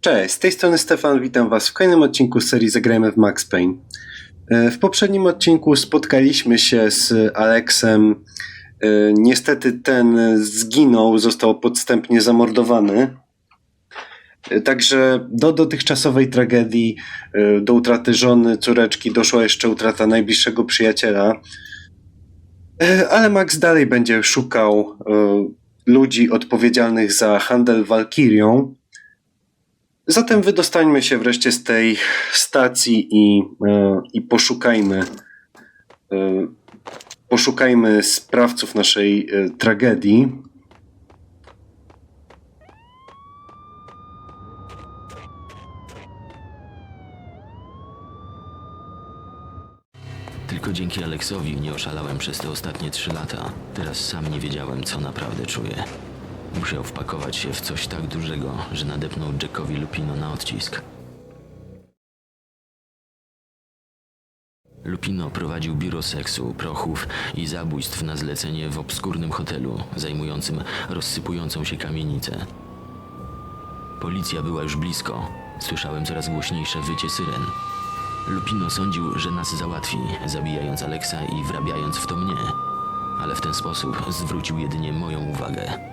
Cześć, z tej strony Stefan, witam Was w kolejnym odcinku serii Zagrajmy w Max Payne. E, W poprzednim odcinku spotkaliśmy się z Aleksem. E, Niestety ten zginął, został podstępnie zamordowany. E, Także do dotychczasowej tragedii, do utraty żony, córeczki, doszła jeszcze utrata najbliższego przyjaciela. Ale Max dalej będzie szukał ludzi odpowiedzialnych za handel Walkirią. Zatem wydostańmy się wreszcie z tej stacji i, e, i poszukajmy e, poszukajmy sprawców naszej e, tragedii. Tylko dzięki Aleksowi nie oszalałem przez te ostatnie trzy lata. Teraz sam nie wiedziałem, co naprawdę czuję. Musiał wpakować się w coś tak dużego, że nadepnął Jackowi Lupino na odcisk. Lupino prowadził biuro seksu, prochów i zabójstw na zlecenie w obskurnym hotelu, zajmującym rozsypującą się kamienicę. Policja była już blisko. Słyszałem coraz głośniejsze wycie syren. Lupino sądził, że nas załatwi, zabijając Aleksa i wrabiając w to mnie. Ale w ten sposób zwrócił jedynie moją uwagę.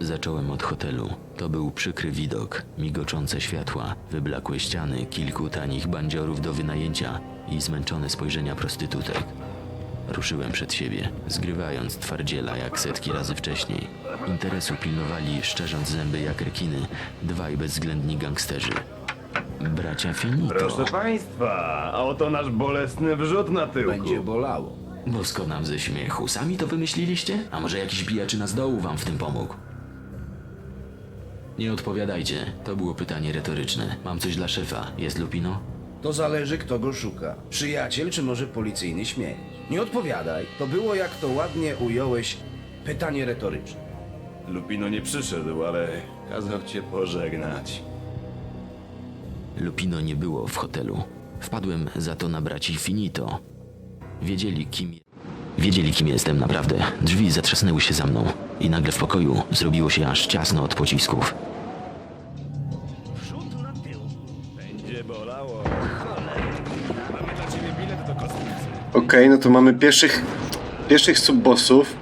Zacząłem od hotelu. To był przykry widok, migoczące światła, wyblakłe ściany, kilku tanich bandziorów do wynajęcia i zmęczone spojrzenia prostytutek. Ruszyłem przed siebie, zgrywając twardziela jak setki razy wcześniej. Interesu pilnowali, szczerząc zęby jak rekiny, dwaj bezwzględni gangsterzy. Bracia Finito. Proszę państwa, a oto nasz bolesny wrzut na tyłku. Będzie bolało. Bosko nam ze śmiechu. Sami to wymyśliliście? A może jakiś bijaczyna z dołu wam w tym pomógł? Nie odpowiadajcie. To było pytanie retoryczne. Mam coś dla szefa. Jest Lupino? To zależy, kto go szuka. Przyjaciel czy może policyjny śmieć? Nie odpowiadaj. To było, jak to ładnie ująłeś, pytanie retoryczne. Lupino nie przyszedł, ale kazał cię pożegnać. Lupino nie było w hotelu. Wpadłem za to na braci Finito. Wiedzieli, kim... Wiedzieli, kim jestem naprawdę. Drzwi zatrzasnęły się za mną. I nagle w pokoju zrobiło się aż ciasno od pocisków. Wrzut na tył. Będzie bolało. Mamy dla ciebie bilet do kosmicy. Okej, no to mamy pierwszych, pierwszych subbossów.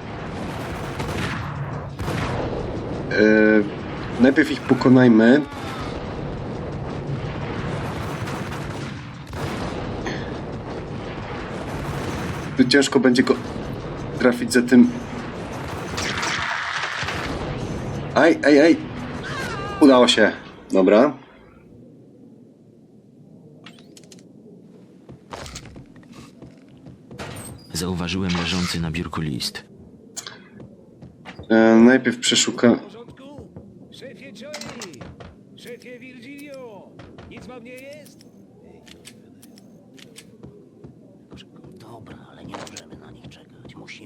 E, najpierw ich pokonajmy. Ciężko będzie go trafić za tym. Aj, aj, aj. Udało się. Dobra. Zauważyłem leżący na biurku list. E, najpierw przeszukam. W porządku? Szefie Johnny! Szefie Virgilio! Nic wam nie jest?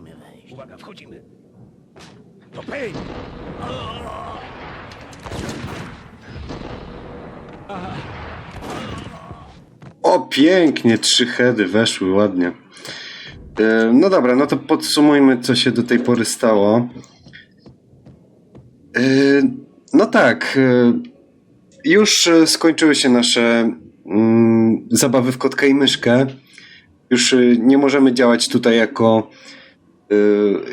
Musimy wejść. Uwaga, wchodzimy! To Payne! O, pięknie, trzy heady weszły ładnie. E, No dobra, no to podsumujmy, co się do tej pory stało. E, No tak, e, już e, skończyły się nasze mm, zabawy w kotka i myszkę. Już e, nie możemy działać tutaj jako,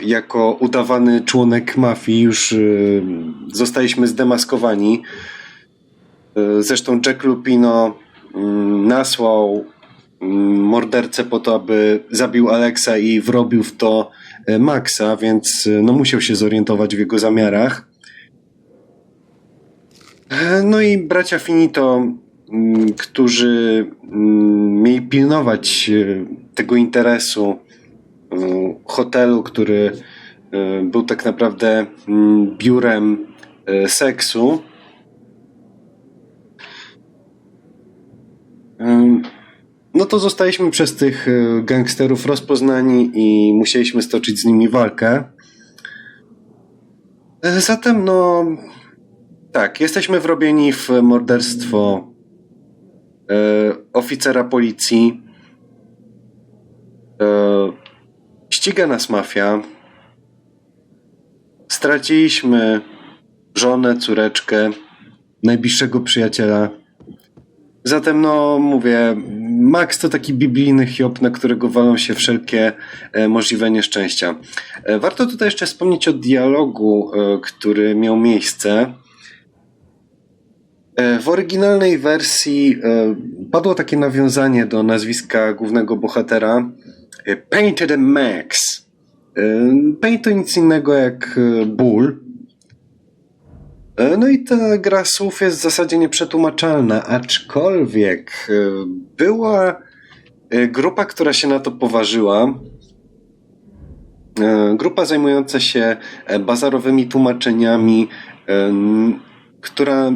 jako udawany członek mafii. Już e, zostaliśmy zdemaskowani. E, Zresztą Jack Lupino mm, nasłał mm, mordercę po to, aby zabił Alexa i wrobił w to e, Maxa, więc no, musiał się zorientować w jego zamiarach. E, No i bracia Finito, mm, którzy mieli pilnować tego interesu hotelu, który e, był tak naprawdę mm, biurem e, seksu, No to zostaliśmy przez tych y, gangsterów rozpoznani i musieliśmy stoczyć z nimi walkę. Zatem, no. Tak, jesteśmy wrobieni w morderstwo oficera policji. Ściga nas mafia. Straciliśmy żonę, córeczkę. najbliższego przyjaciela. Zatem, no, mówię, Max to taki biblijny Hiob, na którego walą się wszelkie e, możliwe nieszczęścia. E, warto tutaj jeszcze wspomnieć o dialogu, e, który miał miejsce. W oryginalnej wersji padło takie nawiązanie do nazwiska głównego bohatera e, Painted the Max. E, Paint to nic innego jak e, ból. No i ta gra słów jest w zasadzie nieprzetłumaczalna, aczkolwiek była grupa, która się na to poważyła. Grupa zajmująca się e, bazarowymi tłumaczeniami, która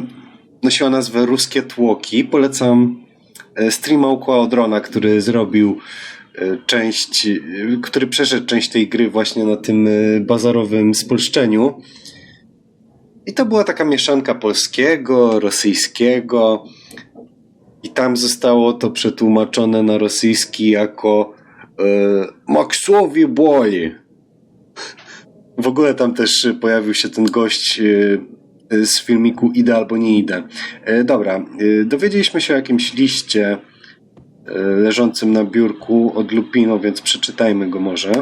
nosiła nazwę Ruskie Tłoki. Polecam e, streama Ukła Odrona, który zrobił część, e, który przeszedł część tej gry właśnie na tym e, bazarowym spolszczeniu. I to była taka mieszanka polskiego, rosyjskiego. I tam zostało to przetłumaczone na rosyjski jako e, Maxowi. W ogóle tam też e, pojawił się ten gość e, e, z filmiku Idę albo nie idę. E, dobra, e, dowiedzieliśmy się o jakimś liście e, leżącym na biurku od Lupino, więc przeczytajmy go może.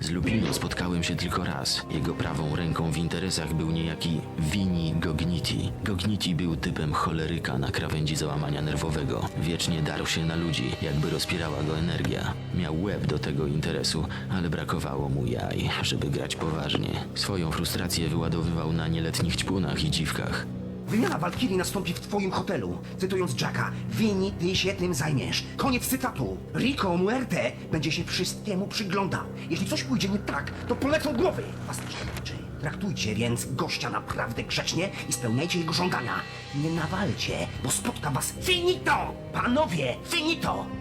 Z Lupino spotkałem się tylko raz. Jego prawą ręką w interesach był niejaki Vini Gogniti. Gogniti był typem choleryka na krawędzi załamania nerwowego. Wiecznie darł się na ludzi, jakby rozpierała go energia. Miał łeb do tego interesu, ale brakowało mu jaj, żeby grać poważnie. Swoją frustrację wyładowywał na nieletnich ćpunach i dziwkach. Wymiana Walkirii nastąpi w twoim hotelu. Cytując Jacka, Wini, ty się tym zajmiesz. Koniec cytatu. Rico Muerte będzie się wszystkiemu przyglądał. Jeśli coś pójdzie nie tak, to polecą głowy. Was dotyczy. Traktujcie więc gościa naprawdę grzecznie i spełniajcie jego żądania. Nie nawalcie, bo spotka was finito! Panowie, finito!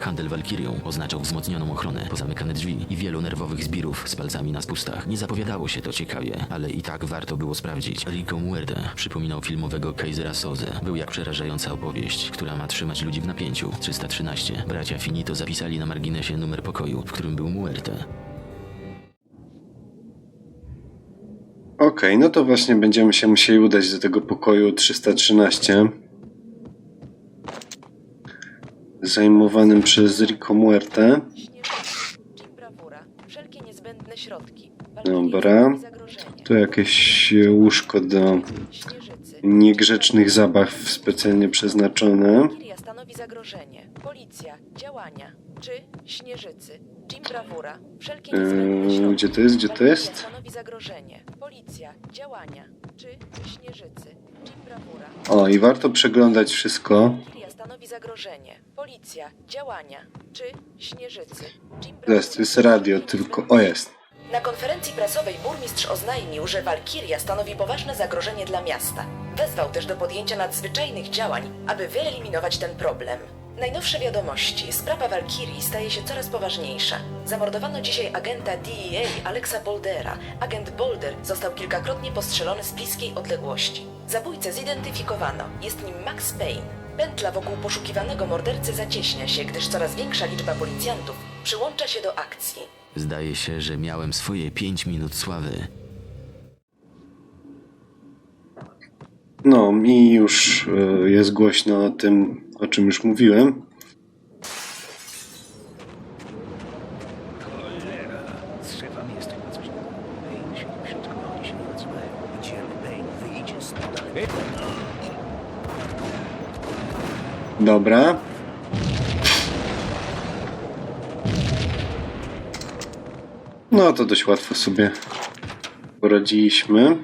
Handel Walkirią oznaczał wzmocnioną ochronę, pozamykane drzwi i wielu nerwowych zbirów z palcami na spustach. Nie zapowiadało się to ciekawie, ale i tak warto było sprawdzić. Rico Muerde przypominał filmowego Kaisera Sozę. Był jak przerażająca opowieść, która ma trzymać ludzi w napięciu. 313. Bracia Finito zapisali na marginesie numer pokoju, w którym był Muerte. Okej, no to właśnie będziemy się musieli udać do tego pokoju 313. Zajmowanym przez Rico Muerte. Dobra. Tu jakieś łóżko do niegrzecznych zabaw specjalnie przeznaczone. Stanowi zagrożenie. Policja. Działania. Czy Śnieżycy. Jim Bravura. Wszelkie Eee, gdzie to jest? Gdzie to jest? stanowi zagrożenie. Policja. Działania. Czy Śnieżycy. Jim Bravura. O, i warto przeglądać wszystko. Stanowi zagrożenie. Policja. Działania. Czy Śnieżycy. Jim Jest, jest radio, tylko... O, jest. Na konferencji prasowej burmistrz oznajmił, że Walkiria stanowi poważne zagrożenie dla miasta. Wezwał też do podjęcia nadzwyczajnych działań, aby wyeliminować ten problem. Najnowsze wiadomości. Sprawa Walkirii staje się coraz poważniejsza. Zamordowano dzisiaj agenta DEA Alexa Boldera. Agent Bolder został kilkakrotnie postrzelony z bliskiej odległości. Zabójcę zidentyfikowano. Jest nim Max Payne. Pętla wokół poszukiwanego mordercy zacieśnia się, gdyż coraz większa liczba policjantów przyłącza się do akcji. Zdaje się, że miałem swoje 5 minut sławy. No, mi już e, jest głośno o tym, o czym już mówiłem. Cholera. Z szefami jest chyba coś. Payne się nie przytknął, oni się nie odzywają. Idziemy, Payne, wyjdzie stąd. Dobra. No to dość łatwo sobie poradziliśmy.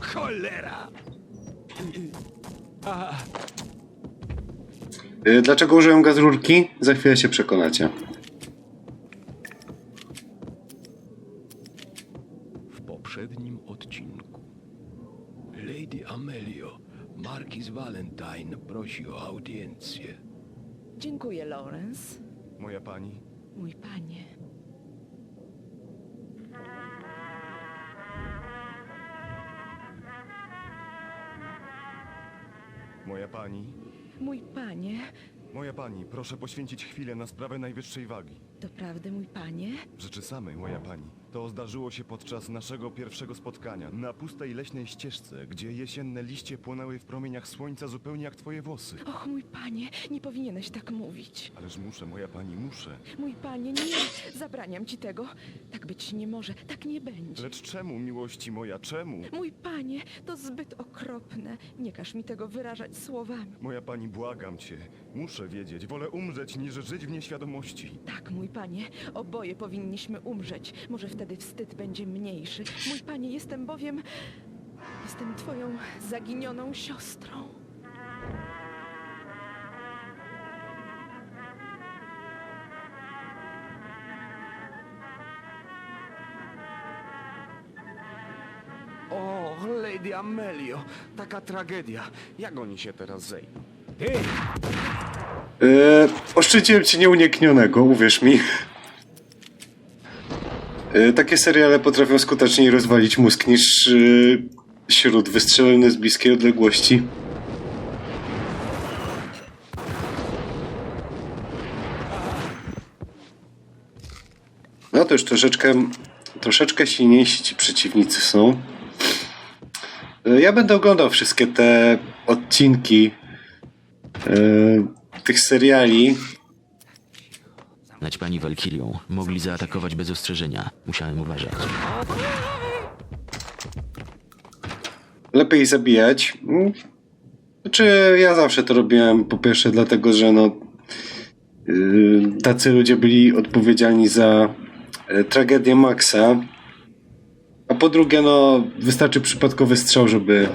Cholera! Y, Dlaczego użyłem gaz rurki? Za chwilę się przekonacie. Moja pani, Mój panie. moja pani, proszę poświęcić chwilę na sprawę najwyższej wagi. Doprawdy, mój panie? Rzeczy samej, moja pani. To zdarzyło się podczas naszego pierwszego spotkania na pustej leśnej ścieżce, gdzie jesienne liście płonęły w promieniach słońca zupełnie jak twoje włosy. Och, mój panie, nie powinieneś tak mówić. Ależ muszę, moja pani, muszę. Mój panie, nie, zabraniam ci tego. Tak być nie może, tak nie będzie. Lecz czemu, miłości moja, czemu? Mój panie, to zbyt okropne. Nie każ mi tego wyrażać słowami. Moja pani, błagam cię. Muszę wiedzieć, wolę umrzeć niż żyć w nieświadomości. Tak, mój panie, oboje powinniśmy umrzeć. Może wtedy wstyd będzie mniejszy. Mój panie, jestem bowiem. Jestem twoją zaginioną siostrą. O, Lady Amelio, taka tragedia. Jak oni się teraz zejdą? Ty! E, oszczędziłem ci nieuniknionego, uwierz mi. E, takie seriale potrafią skuteczniej rozwalić mózg niż e, śród wystrzelony z bliskiej odległości. No to już troszeczkę, troszeczkę silniejsi ci przeciwnicy są. E, Ja będę oglądał wszystkie te odcinki e, tych seriali. Naćpani Walkirią mogli zaatakować bez ostrzeżenia. Musiałem uważać. lepiej zabijać. Mm. Znaczy, ja zawsze to robiłem po pierwsze dlatego, że no yy, tacy ludzie byli odpowiedzialni za e, tragedię Maxa. A po drugie, no wystarczy przypadkowy strzał, żeby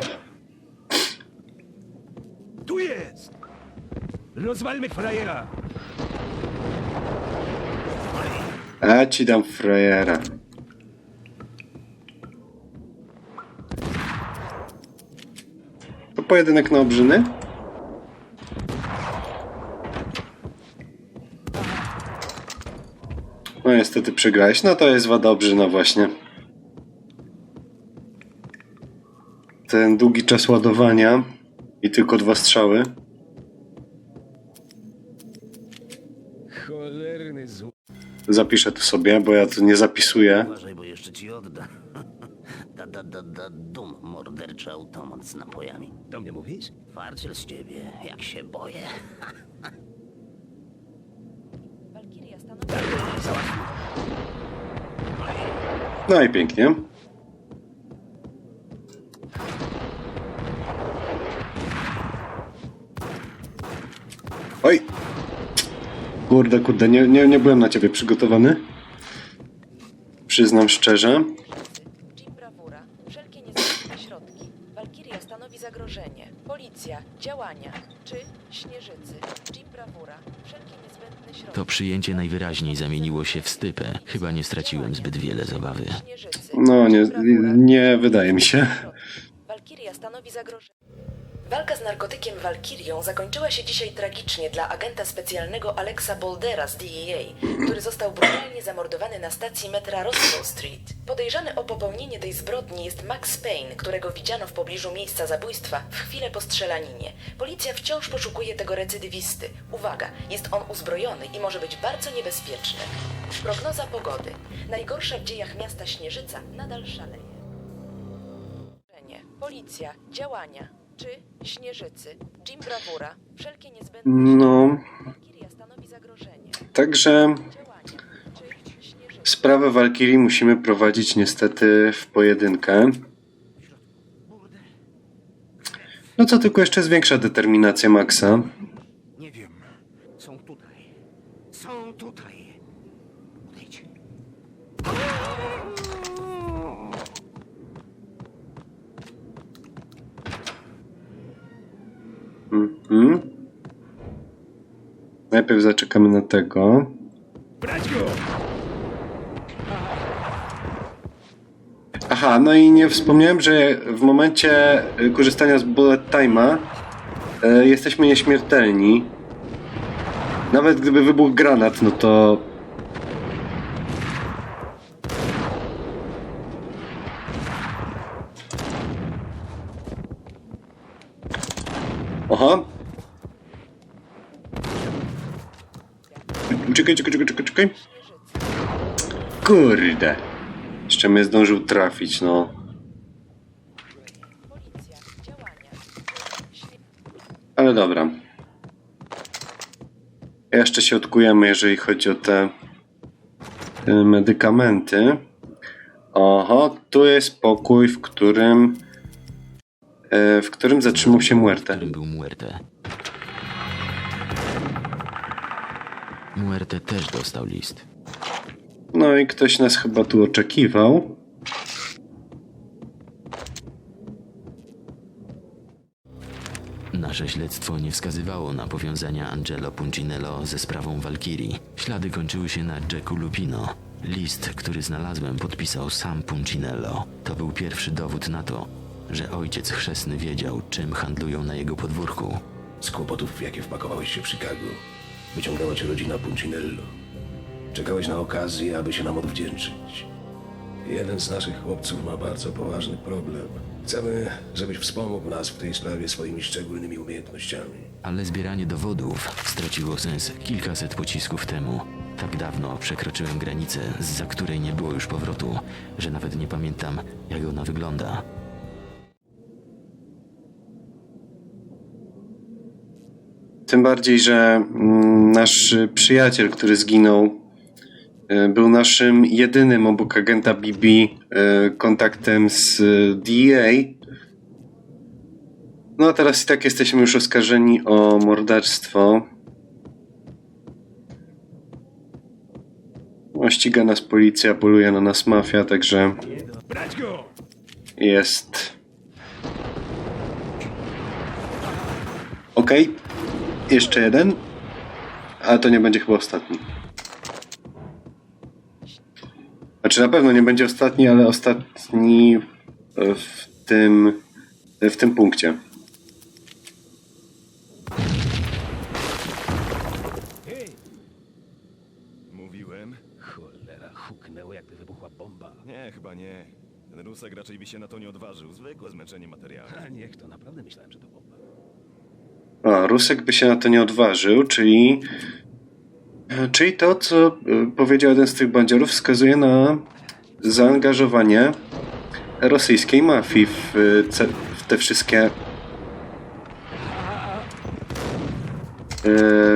Rozwalmy frajera! a ci dam frajera. To pojedynek na obrzyny? No niestety przegrałeś. No to jest wada obrzyna właśnie. Ten długi czas ładowania i tylko dwa strzały. Cholerny zł. Zapiszę tu sobie, bo ja tu nie zapisuję. Uważaj, bo jeszcze ci odda. Da, da, da, da, dum, morderczy automat z napojami. Do mnie mówisz? Farciel z ciebie, jak się boję. Walkiria stanowi... No i pięknie. Kurde, kurde, nie, nie, nie byłem na ciebie przygotowany. Przyznam szczerze. Jim Brawura. Wszelkie niezbędne środki. Walkiria stanowi zagrożenie. Policja. Działania. Czy Śnieżycy. Jim Brawura. Wszelkie niezbędne środki. To przyjęcie najwyraźniej zamieniło się w stypę. Chyba nie straciłem zbyt wiele zabawy. Śnieżycy. No, nie, nie wydaje mi się. Walkiria stanowi zagrożenie. Walka z narkotykiem Walkirią zakończyła się dzisiaj tragicznie dla agenta specjalnego Alexa Boldera z DEA, który został brutalnie zamordowany na stacji metra Roscoe Street. Podejrzany o popełnienie tej zbrodni jest Max Payne, którego widziano w pobliżu miejsca zabójstwa w chwilę po strzelaninie. Policja wciąż poszukuje tego recydywisty. Uwaga, jest on uzbrojony i może być bardzo niebezpieczny. Prognoza pogody. Najgorsza w dziejach miasta Śnieżyca nadal szaleje. Policja. Działania. Czy Śnieżycy. Jim Brawura. Wszelkie niezbędne... No, Walkiria stanowi zagrożenie. także Działania. Czy Śnieżycy. sprawę Walkirii musimy prowadzić niestety w pojedynkę. No co tylko jeszcze zwiększa determinację Maxa. Nie wiem. Są tutaj. Są tutaj. Odejdź. Mhm. Najpierw zaczekamy na tego. Aha, no i nie wspomniałem, że w momencie y, korzystania z bullet time'a y, jesteśmy nieśmiertelni. Nawet gdyby wybuchł granat, no to... Aha. Czekaj, czekaj, czekaj, czekaj, czekaj. Kurde. Jeszcze mnie zdążył trafić, no. Ale dobra. Jeszcze się odkujemy, jeżeli chodzi o te y, medykamenty. Oho, tu jest pokój, w którym y, w którym zatrzymał się Muerte. którym był Muerte. Muerte też dostał list. No i ktoś nas chyba tu oczekiwał. Nasze śledztwo nie wskazywało na powiązania Angelo Puncinello ze sprawą Valkyrii. Ślady kończyły się na Jacku Lupino. List, który znalazłem, podpisał sam Puncinello. To był pierwszy dowód na to, że ojciec chrzestny wiedział, czym handlują na jego podwórku. Z kłopotów, w jakie wpakowałeś się w Chicago, wyciągnęła cię rodzina Puncinello. Czekałeś na okazję, aby się nam odwdzięczyć. Jeden z naszych chłopców ma bardzo poważny problem. Chcemy, żebyś wspomógł nas w tej sprawie swoimi szczególnymi umiejętnościami. Ale zbieranie dowodów straciło sens kilkaset pocisków temu. Tak dawno przekroczyłem granicę, za której nie było już powrotu, że nawet nie pamiętam, jak ona wygląda. Tym bardziej, że mm, nasz przyjaciel, który zginął, y, był naszym jedynym obok agenta BB y, kontaktem z y, DEA. No a teraz i tak jesteśmy już oskarżeni o morderstwo. No, ściga nas policja, poluje na nas mafia, także jest. Okej. Jeszcze jeden. Ale to nie będzie chyba ostatni. Znaczy na pewno nie będzie ostatni, ale ostatni w tym w tym punkcie. Mówiłem? Cholera, huknęło jakby wybuchła bomba. Nie, chyba nie. Ten Rusek raczej by się na to nie odważył. Zwykłe zmęczenie materiału. A niech to, naprawdę myślałem, że to bomba. Rusek by się na to nie odważył, czyli czyli to, co y, powiedział jeden z tych bandziorów, wskazuje na zaangażowanie rosyjskiej mafii w, ce- w te wszystkie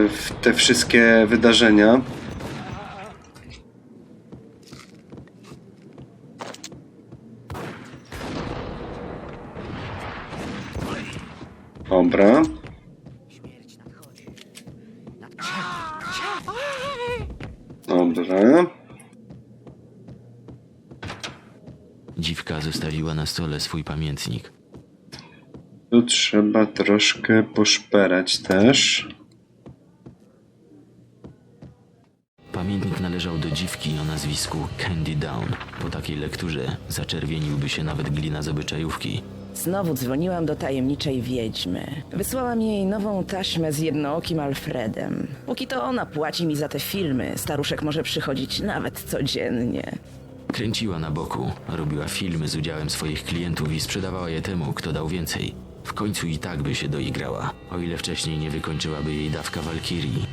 w te wszystkie wydarzenia. Dobra. Dobra. Dziwka zostawiła na stole swój pamiętnik. Tu trzeba troszkę poszperać też. Pamiętnik należał do dziwki o nazwisku Candy Down. Po takiej lekturze zaczerwieniłby się nawet glina z obyczajówki. Znowu dzwoniłam do tajemniczej wiedźmy. Wysłałam jej nową taśmę z jednookim Alfredem. Póki to ona płaci mi za te filmy, staruszek może przychodzić nawet codziennie. Kręciła na boku, robiła filmy z udziałem swoich klientów i sprzedawała je temu, kto dał więcej. W końcu i tak by się doigrała, o ile wcześniej nie wykończyłaby jej dawka Walkirii.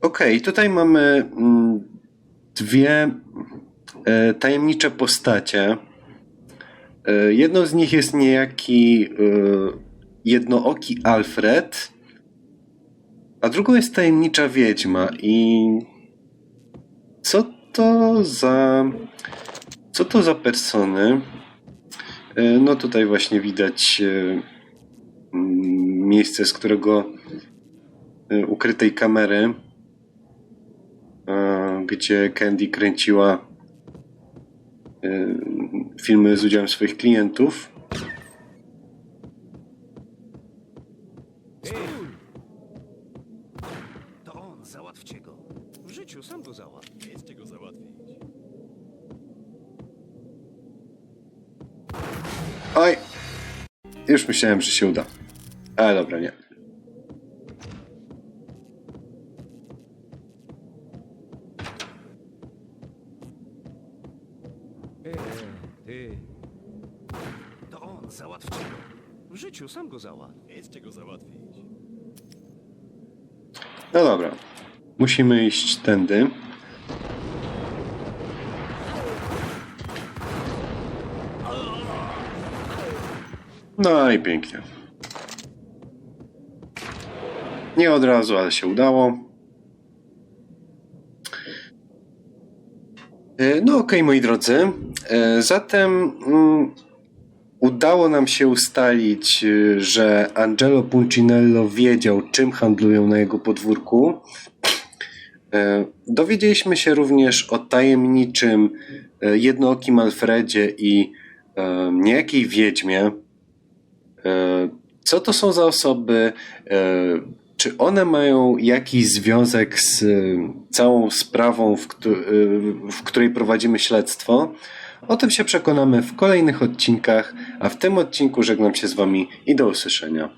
Okej, tutaj mamy mm, dwie e, tajemnicze postacie. E, jedną z nich jest niejaki e, jednooki Alfred, a drugą jest tajemnicza wiedźma. I co to za. Co to za persony? E, no tutaj właśnie widać e, miejsce, z którego e, ukrytej kamery gdzie Candy kręciła filmy z udziałem swoich klientów. Już myślałem, że się uda. Ale dobra, nie. Ty, To on, załatwcie go. W życiu sam go załatw. Jedźcie go załatwić. No dobra. Musimy iść tędy. No i pięknie. Nie od razu, ale się udało. E, No okej, moi drodzy. E, Zatem mm, udało nam się ustalić, e, że Angelo Puncinello wiedział, czym handlują na jego podwórku. Dowiedzieliśmy się również o tajemniczym jednookim Alfredzie i niejakiej wiedźmie. E, Co to są za osoby? E, Czy one mają jakiś związek z e, całą sprawą, w, w której prowadzimy śledztwo? O tym się przekonamy w kolejnych odcinkach, a w tym odcinku żegnam się z Wami i do usłyszenia.